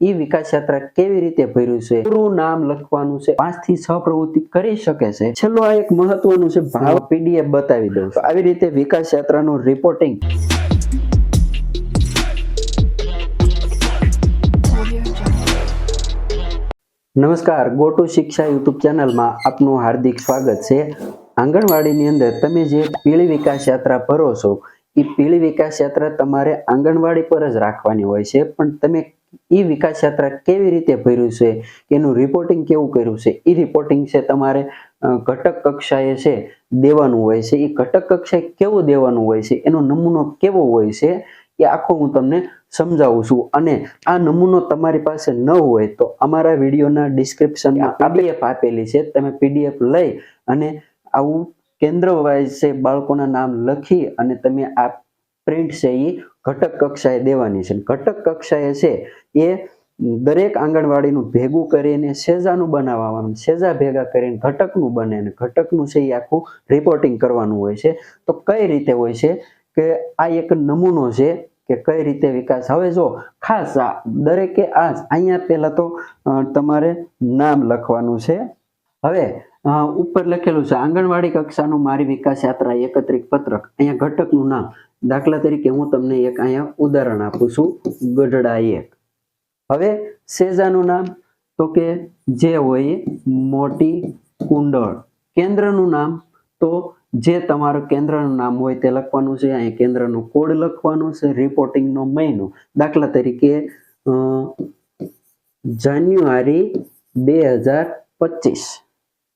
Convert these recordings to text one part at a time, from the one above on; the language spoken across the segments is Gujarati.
ઈ વિકાસ યાત્રા કેવી રીતે ભર્યું છે? પૂરું નામ લખવાનું છે. પાંચથી છ પ્રવૃત્તિ કરી શકે છે. છેલ્લો આ એક મહત્વનું છે, ભાવ પીડીએફ બતાવી દઉં આવી રીતે વિકાસ યાત્રાનું રિપોર્ટિંગ નમસ્કાર ગો ટુ શિક્ષા યુટ્યુબ ચેનલમાં આપનું હાર્દિક સ્વાગત છે. આંગણવાડીની અંદર તમે જે પીળી વિકાસ યાત્રા ભરો છો એ પીળી વિકાસ યાત્રા તમારે આંગણવાડી પર જ રાખવાની હોય છે. પણ તમે એ વિકાસ યાત્રા કેવી રીતે ભર્યું છે? એનું રિપોર્ટિંગ કેવું કર્યું છે? એ રિપોર્ટિંગ છે તમારે ઘટક કક્ષાએ છે દેવાનું હોય છે. એ ઘટક કક્ષાએ કેવું દેવાનું હોય છે? એનો નમૂનો કેવો હોય છે? એ આખો હું તમને સમજાવું છું. અને આ નમૂનો તમારી પાસે ન હોય તો અમારા વિડીયોના ડિસ્ક્રિપ્શનમાં પીડીએફ આપેલી છે. તમે પીડીએફ લઈ અને આવું કેન્દ્ર વાઇઝ છે બાળકોના નામ લખી અને તમે આ પ્રિન્ટ છે એ ઘટક કક્ષાએ દેવાની છે. ઘટક કક્ષાએ છે એ દરેક આંગણવાડીનું ભેગું કરીને સેજાનું બનાવવાનું, સેજા ભેગા કરીને ઘટકનું બને ને ઘટકનું છે એ આખું રિપોર્ટિંગ કરવાનું હોય છે. તો કઈ રીતે હોય છે કે આ એક નમૂનો છે કે કઈ રીતે વિકાસ? હવે જો ખાસ દરેકે આ અહીંયા પહેલા તો તમારે નામ લખવાનું છે. હવે ઉપર લખેલું છે, આંગણવાડી કક્ષાનું મારી વિકાસ યાત્રા એકત્રિત પત્રક. અહીંયા ઘટકનું નામ. દાખલા તરીકે હું તમને એક અહીંયા ઉદાહરણ આપું છું, ગઢડા એક. હવે સેજાનું નામ તો કે જે હોય મોટી કુંડળ. કેન્દ્રનું નામ તો જે તમારું કેન્દ્રનું નામ હોય તે લખવાનું છે અહીં કેન્દ્રનો કોડ લખવાનો છે રિપોર્ટિંગનો મહિનો દાખલા તરીકે જાન્યુઆરી બે હજાર પચીસ.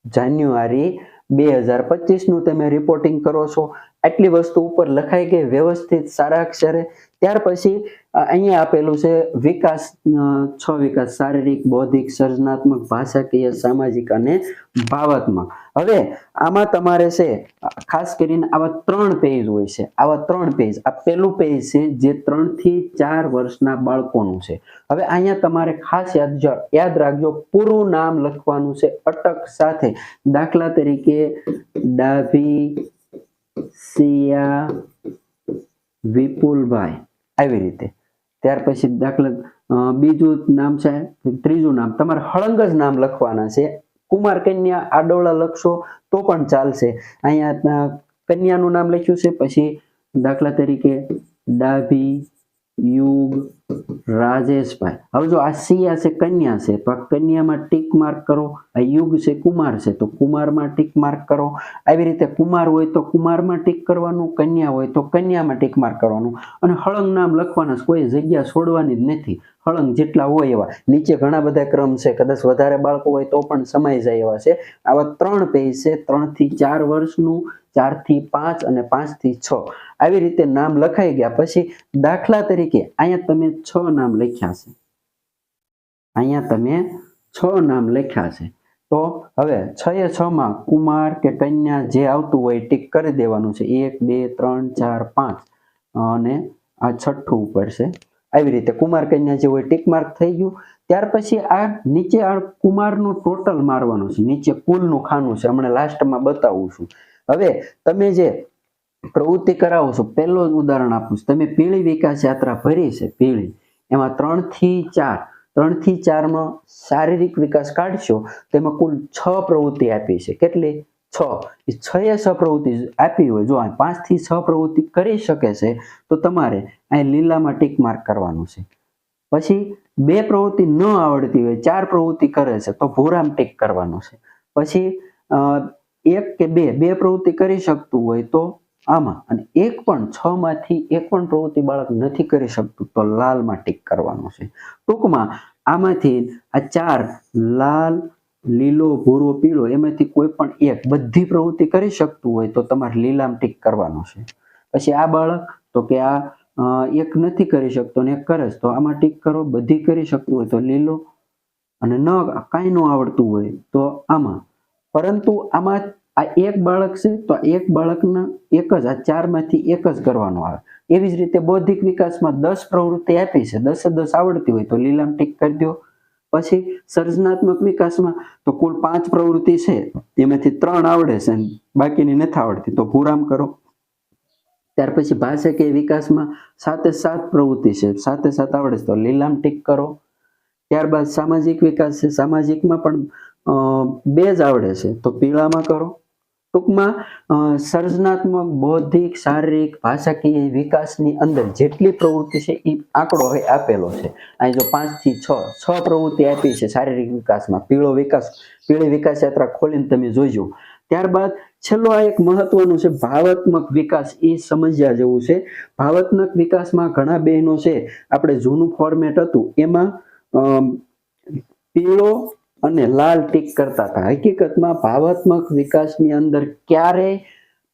જાન્યુઆરી બે હજાર પચીસનું તમે રિપોર્ટિંગ કરો છો. આટલી વસ્તુ ઉપર લખાઈ ગઈ વ્યવસ્થિત સારા અક્ષરે. ત્યાર પછી અહીંયા આપેલું છે વિકાસ છ વિકાસ, શારીરિક, બૌદ્ધિક, સર્જનાત્મક, ભાષાકીય, સામાજિક અને ભાવાત્મક. હવે આમાં તમારે છે, ખાસ કરીને આવા ત્રણ પેજ હોય છે, આવા ત્રણ પેજ આ પહેલું પેજ છે જે ત્રણથી ચાર વર્ષના બાળકોનું છે. હવે અહીંયા તમારે ખાસ યાદ યાદ રાખજો, પૂરું નામ લખવાનું છે અટક સાથે. દાખલા તરીકે, ડાભી, સિયા, વિપુલભાઈ. આવી રીતે. ત્યાર પછી દાખલા બીજું નામ છે, ત્રીજું નામ, તમારે હળંગ જ નામ લખવાના છે. કુમાર, કન્યા, આડોળા લખશો તો પણ ચાલશે. અહીંયા કન્યાનું નામ લખ્યું છે, પછી દાખલા તરીકે ડાભી યુગ રાજેશભાઈ. હવે જો આ સિયા છે, કન્યા છે, તો આ કન્યામાં ટીક માર્ક કરો, આ યુગ છે, કુમાર છે, તો કુમારમાં ટીક માર્ક કરો. આવી રીતે કુમાર હોય તો કુમારમાં ટીક કરવાનું, કન્યા હોય તો કન્યામાં ટીક માર્ક કરવાનું. અને હળંગ નામ લખવાના કોઈ જગ્યા છોડવાની જ નથી. હળંગ જેટલા હોય એવા. નીચે ઘણા બધા ક્રમ છે, કદાચ વધારે બાળકો હોય તો પણ સમાઈ જાય એવા છે. આવા ત્રણ પેજ છે, ત્રણથી ચાર વર્ષનું ચારથી પાંચ અને પાંચથી છ. આવી રીતે નામ લખાઈ ગયા પછી દાખલા તરીકે અહીંયા તમે છ નામ લખ્યા છે. અહીંયા તમે છ નામ લખ્યા છે. તો હવે છ એ છ માં કુમાર કે કન્યા જે આવતું હોય ટીક કરી દેવાનું છે. એક, બે, ત્રણ, ચાર, પાંચ. અને આ છઠ્ઠું ઉપર છે. આવી રીતે કુમાર કન્યા જે હોય ટીક માર્ક થઈ ગયું. ત્યાર પછી આ નીચે આ કુમારનું ટોટલ મારવાનું છે. નીચે કુલનું ખાનું છે. હમણાં લાસ્ટમાં બતાવું છું. હવે તમે જે પ્રવૃત્તિ કરાવો છો, પહેલો ઉદાહરણ આપું છું. તમે પીળી વિકાસ યાત્રા ભરી છે, પીળી. એમાં ત્રણથી ચાર ત્રણથી ચારમાં શારીરિક વિકાસ કાઢશો તેમાં કુલ છ પ્રવૃત્તિ આપી છે. કેટલી? છ. એ છ એ છ પ્રવૃત્તિ આપી હોય, જો અહીં પાંચથી છ પ્રવૃત્તિ કરી શકે છે, તો તમારે અહીં લીલામાં ટીક માર્ક કરવાનું છે. પછી બે પ્રવૃત્તિ ન આવડતી હોય, ચાર પ્રવૃત્તિ કરે છે, તો ભૂરામ ટીક કરવાનું છે. પછી એક કે બે બે પ્રવૃત્તિ કરી શકતું હોય તો આમાં. અને એક પણ છ માંથી એક પણ પ્રવૃત્તિ બાળક નથી કરી શકતું, તો લાલમાં ટીક કરવાનું છે. ટૂંકમાં આમાંથી આ ચાર લાલ, લીલો, ભૂરો, પીળો એમાંથી કોઈ પણ એક બધી પ્રવૃત્તિ કરી શકતું હોય તો તમારે લીલામાં ટીક કરવાનો છે. પછી આ બાળક તો કે આ એક નથી કરી શકતો ને એક કરે છે, તો આમાં ટીક કરો, બધી કરી શકતું હોય તો લીલો અને ન કાંઈ ન આવડતું હોય તો આમાં પરંતુ આમાં આ એક બાળક છે, તો એક બાળકના એક જ, આ ચારમાંથી એક જ કરવાનો આવે. એવી જ રીતે બૌદ્ધિક વિકાસમાં દસ પ્રવૃત્તિ આપી છે, દસે દસ આવડતી હોય તો લીલામ ટીક કરી દો. પછી સર્જનાત્મક વિકાસમાં તો કુલ પાંચ પ્રવૃત્તિ છે, એમાંથી ત્રણ આવડે છે બાકીની નથી આવડતી, તો પૂરામ કરો. ત્યાર પછી ભાષાકીય વિકાસમાં સાતે સાત પ્રવૃત્તિ છે, સાતે સાત આવડે છે, તો લીલામ ટીક કરો. ત્યારબાદ સામાજિક વિકાસ છે, સામાજિકમાં પણ બે જ આવડે છે. તો પીળામાં કરો. ટૂંકમાં સર્જનાત્મક, બૌદ્ધિક, શારીરિક, ભાષાકીય વિકાસની અંદર જેટલી પ્રવૃત્તિ છે એ આંકડો હવે આપેલો છે. અહીં જો પાંચથી છ છ પ્રવૃત્તિ આપી છે શારીરિક વિકાસમાં. પીળો વિકાસ, પીળી વિકાસ યાત્રા ખોલીને તમે જોઈજો ત્યારબાદ છેલ્લો આ એક મહત્વનું છે ભાવાત્મક વિકાસ. એ સમજ્યા જેવું છે. ભાવાત્મક વિકાસમાં ઘણા બહેનો છે. આપણે જૂનું ફોર્મેટ હતું. એમાં પીળો અને લાલ ટીક કરતા હતા. હકીકતમાં ભાવાત્મક વિકાસની અંદર ક્યારેય,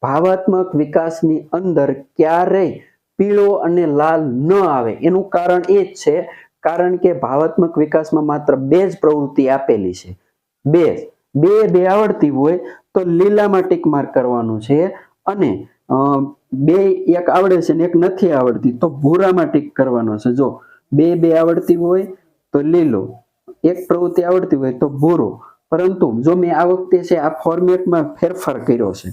ભાવાત્મક વિકાસની અંદર ક્યારેય પીળો અને લાલ ન આવે. એનું કારણ એ જ છે, કારણ કે ભાવાત્મક વિકાસમાં માત્ર બે જ પ્રવૃત્તિ આપેલી છે. બે. બે બે આવડતી હોય તો લીલામાં ટીક માર્ક કરવાનું છે અને બે એક આવડે છે ને એક નથી આવડતી તો ભૂરામાં ટીક કરવાનો છે. જો બે બે આવડતી હોય તો લીલો. એક પ્રવૃત્તિ આવડતી હોય તો બોરો. પરંતુ જો મેં આ વખતે છે આ ફોર્મેટમાં ફેરફાર કર્યો છે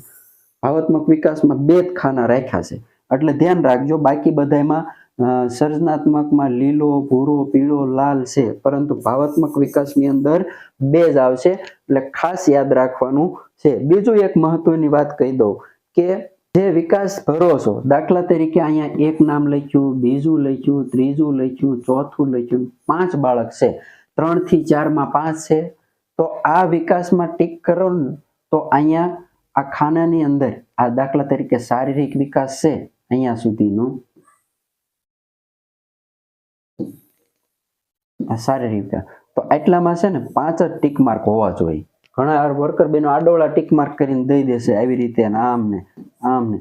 ભાવાત્મક વિકાસમાં બે જ ખાના રાખ્યા છે. એટલે ધ્યાન રાખજો, બાકી બધામાં સર્જનાત્મકમાં લીલો, ભૂરો, પીળો, લાલ છે. પરંતુ ભાવાત્મક વિકાસની અંદર બે જ આવશે. એટલે ખાસ યાદ રાખવાનું છે. બીજું એક મહત્વની વાત કહી દઉં કે જે વિકાસ ભરો છો, દાખલા તરીકે અહીંયા એક નામ લખ્યું, બીજું લખ્યું, ત્રીજું લખ્યું, ચોથું લખ્યું, પાંચ બાળક છે. ત્રણથી ચારમાં પાંચ છે. તો આ વિકાસમાં ટીક કરો તો અહીંયા આ ખાનાની અંદર, આ દાખલા તરીકે શારીરિક વિકાસ છે, અહીંયા સુધીનો. શારીરિક તો એટલામાં છે ને, પાંચ જ ટીક માર્ક હોવા જોઈએ. ઘણા વર્કર બેનો આડોળા ટીક માર્ક કરીને દઈ દેશે આવી રીતે આમ ને આમ ને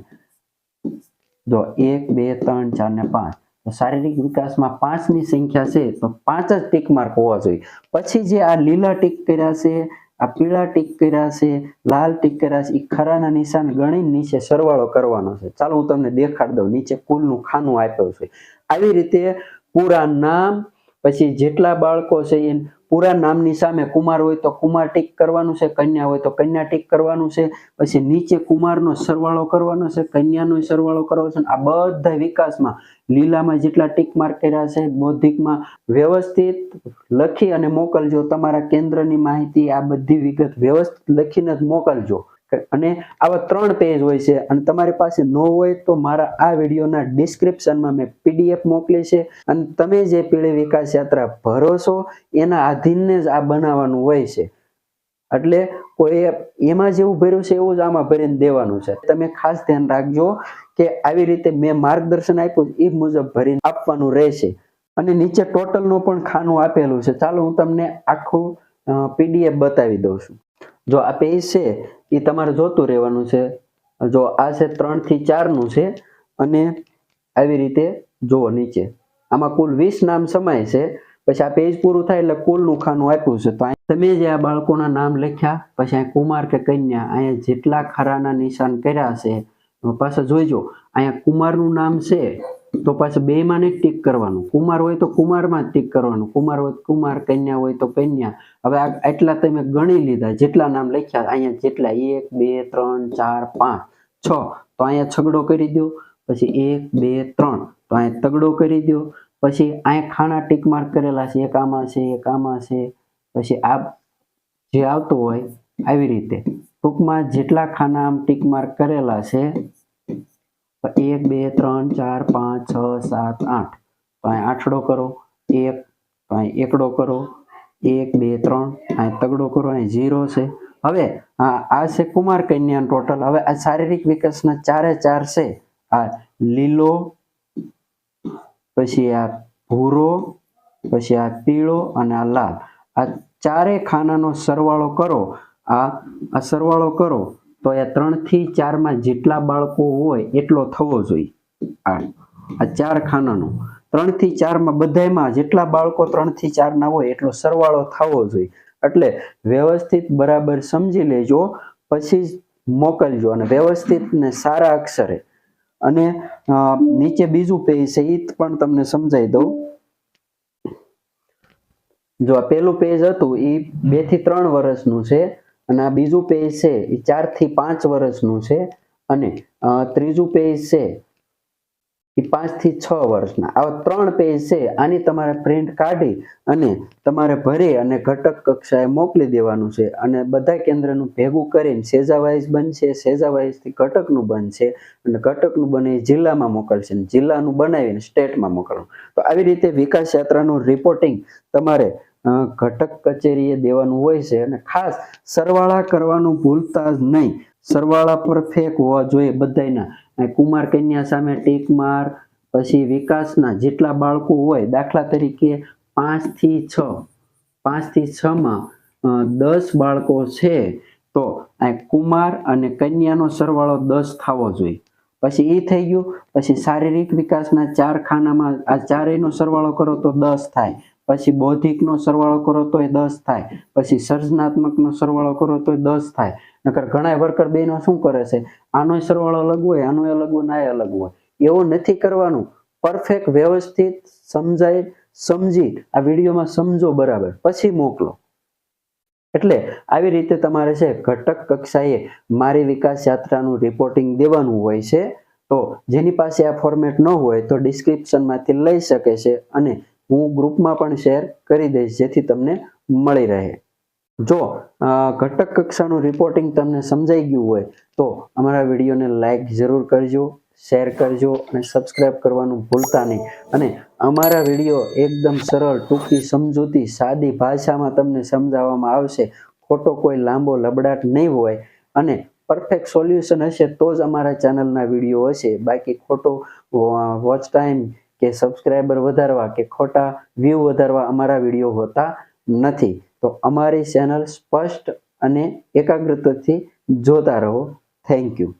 જો એક, બે, ત્રણ, ચાર ને પાંચ. શારીરિક વિકાસમાં પાંચની સંખ્યા છે તો પાંચ જ ટીક માર્ક હોવા જોઈએ. પછી જે આ લીલા ટીક કર્યા છે, આ પીળા ટીક કર્યા છે, લાલ ટીક કર્યા છે એ ખરાના નિશાન ગણી નીચે સરવાળો કરવાનો છે. ચાલો હું તમને દેખાડ દઉં, નીચે કુલનું ખાનું આપ્યું છે. આવી રીતે પૂરા નામ પછી જેટલા બાળકો છે એ પૂરા નામની સામે કુમાર હોય તો કુમાર ટીક કરવાનું છે, કન્યા હોય તો કન્યા ટીક કરવાનું છે, પછી નીચે કુમારનો સરવાળો કરવાનો છે, કન્યાનો સરવાળો કરવાનો છે આ બધા વિકાસમાં લીલામાં જેટલા ટીક માર્ક કર્યા છે, બૌદ્ધિકમાં વ્યવસ્થિત લખી અને મોકલજો તમારા કેન્દ્રની માહિતી, આ બધી વિગત વ્યવસ્થિત લખીને જ મોકલજો. અને આવા ત્રણ પેજ હોય છે અને તમારી પાસે ન હોય તો મારા આ વિડીયોના ડિસ્ક્રિપ્શનમાં મેં પીડીએફ મોકલી છે. અને તમે જે પીળી વિકાસ યાત્રા ભરો છો, એના આધીનને જ આ બનાવવાનું હોય છે. એટલે કોઈ એમાં જેવું ભર્યું છે, એવું જ આમાં ભરીને દેવાનું છે. તમે ખાસ ધ્યાન રાખજો કે આવી રીતે મેં માર્ગદર્શન આપ્યું એ મુજબ ભરીને આપવાનું રહેશે. અને નીચે ટોટલનું પણ ખાનું આપેલું છે. ચાલો હું તમને આખું પીડીએફ બતાવી દઉં છું. જો આ પેજ છે એ તમારે જોતું રહેવાનું છે. જો આ છે ત્રણથી ચાર છે અને આવી રીતે જુઓ નીચે. આમાં કુલ વીસ નામ સમાય છે. પછી આ પેજ પૂરું થાય એટલે કુલનું ખાનું આપ્યું છે. તો તમે જે આ બાળકોના નામ લખ્યા, પછી અહીં કુમાર કે કન્યા, અહીંયા જેટલા ખરાના નિશાન કર્યા છે પાછા જોઈજો અહીંયા કુમારનું નામ છે. તો પાછું બે માં ટીક કરવાનું. કુમાર હોય તો કુમારમાં જ ટીક કરવાનું. કુમાર હોય કુમાર, કન્યા હોય તો કન્યા. હવે આ એટલા તમે ગણી લીધા. જેટલા નામ લખ્યા, અહીંયા જેટલા? એક, બે, ત્રણ, ચાર, પાંચ, છ. તો અહીંયા છગડો કરી દો પછી એક, બે, ત્રણ. તો અહીંયા તગડો કરી દો પછી અહીંયા ખાના ટીક માર્ક કરેલા છે. એક આમાં છે, એક આમાં છે. પછી આ જે આવતું હોય, આવી રીતે. ટૂંકમાં જેટલા ખાના આમ ટીક માર્ક કરેલા છે એક, બે, ત્રણ, ચાર, પાંચ, છ, સાત, આઠ. તો અહીં આઠડો કરો. એક, તો અહીં એકડો કરો. એક, બે, ત્રણ. અહીં તગડો કરો. અહીં ઝીરો છે. હવે આ છે કુમાર કન્યા ટોટલ. હવે આ શારીરિક વિકાસના ચારે ચાર છે. આ લીલો, પછી આ ભૂરો, પછી આ પીળો અને આ લાલ. આ ચારે ખાનાનો સરવાળો કરો. આ આ સરવાળો કરો. તો એ ત્રણથી ચારમાં જેટલા બાળકો હોય એટલો થવો જોઈએ. આ આ ચાર ખાનાનો. ત્રણથી ચારમાં બધામાં જેટલા બાળકો ત્રણથી ચારના હોય એટલો સરવાળો થવો જોઈએ. એટલે વ્યવસ્થિત બરાબર સમજી લેજો, પછી મોકલજો અને વ્યવસ્થિત ને સારા અક્ષરે. અને નીચે બીજું પેજ છે એ પણ તમને સમજાવી દઉં. જો આ પેલું પેજ હતું એ બેથી ત્રણ વર્ષનું છે. અને આ બીજું પેજ છે, એ ચારથી પાંચ વર્ષનું છે. અને ત્રીજું પેજ છે, એ પાંચથી છ વર્ષના. આવા ત્રણ પેજ છે, આની તમારે પ્રિન્ટ કાઢી અને તમારે ભરી અને ઘટક કક્ષાએ મોકલી દેવાનું છે. અને બધા કેન્દ્રનું ભેગું કરીને સેજાવાઇઝ બનશે. સેજાવાઇઝથી ઘટકનું બનશે અને ઘટકનું બને જિલ્લામાં મોકલશે અને જિલ્લાનું બનાવીને સ્ટેટમાં મોકલવાનું. તો આવી રીતે વિકાસ યાત્રાનું રિપોર્ટિંગ તમારે ઘટક કચેરીએ દેવાનું હોય છે અને ખાસ સરવાળા કરવાનું ભૂલતા જ નહીં. સરવાળા પર ફેક હોવા જોઈએ બધાયના. કુમાર કન્યા સામે ટીક માર પછી વિકાસના જેટલા બાળકો હોય દાખલા તરીકે પાંચથી છ. પાંચથી છ માં અ, દસ બાળકો છે તો આ કુમાર અને કન્યાનો સરવાળો દસ થવો જોઈએ. પછી એ થઈ ગયું. પછી શારીરિક વિકાસના ચાર ખાનામાં આ ચારેયનો સરવાળો કરો તો દસ થાય. પછી બૌદ્ધિકનો સરવાળો કરો તો એ દસ થાય. પછી સર્જનાત્મકનો સરવાળો કરો તો એ દસ થાય. નકર ઘણા વર્કર બેનો શું કરે છે? આનો સરવાળો અલગ હોય, આનો અલગ હોય ના અલગ હોય. એવું નથી કરવાનું. પરફેક્ટ, વ્યવસ્થિત, સમજાય, સમજી, આ વિડીયોમાં સમજો બરાબર. પછી મોકલો. એટલે આવી રીતે તમારે છે ઘટક કક્ષાએ મારી વિકાસ યાત્રાનું રિપોર્ટિંગ દેવાનું હોય છે. તો જેની પાસે આ ફોર્મેટ ન હોય તો ડિસ્ક્રિપ્શનમાંથી લઈ શકે છે અને હું ગ્રુપમાં પણ શેર કરી દઈશ, જેથી તમને મળી રહે. જો ઘટક કક્ષાનું રિપોર્ટિંગ તમને સમજાઈ ગયું હોય, તો અમારા વિડીયોને લાઈક જરૂર કરજો શેર કરજો અને સબસ્ક્રાઇબ કરવાનું ભૂલતા નહીં. અને અમારા વીડિયો એકદમ સરળ, ટૂંકી, સમજૂતી, સાદી ભાષામાં તમને સમજાવવામાં આવશે. ખોટો કોઈ લાંબો લબડાટ નહીં હોય. અને પરફેક્ટ સોલ્યુશન હશે તો જ અમારા ચેનલના વીડિયો હશે. બાકી ખોટો વોચ ટાઈમ કે સબસ્ક્રાઈબર વધારવા કે ખોટા વ્યૂ વધારવા અમારા વીડિયો હોતા નથી. તો અમારી ચેનલ સ્પષ્ટ અને એકાગ્રતાથી જોતા રહો. Thank you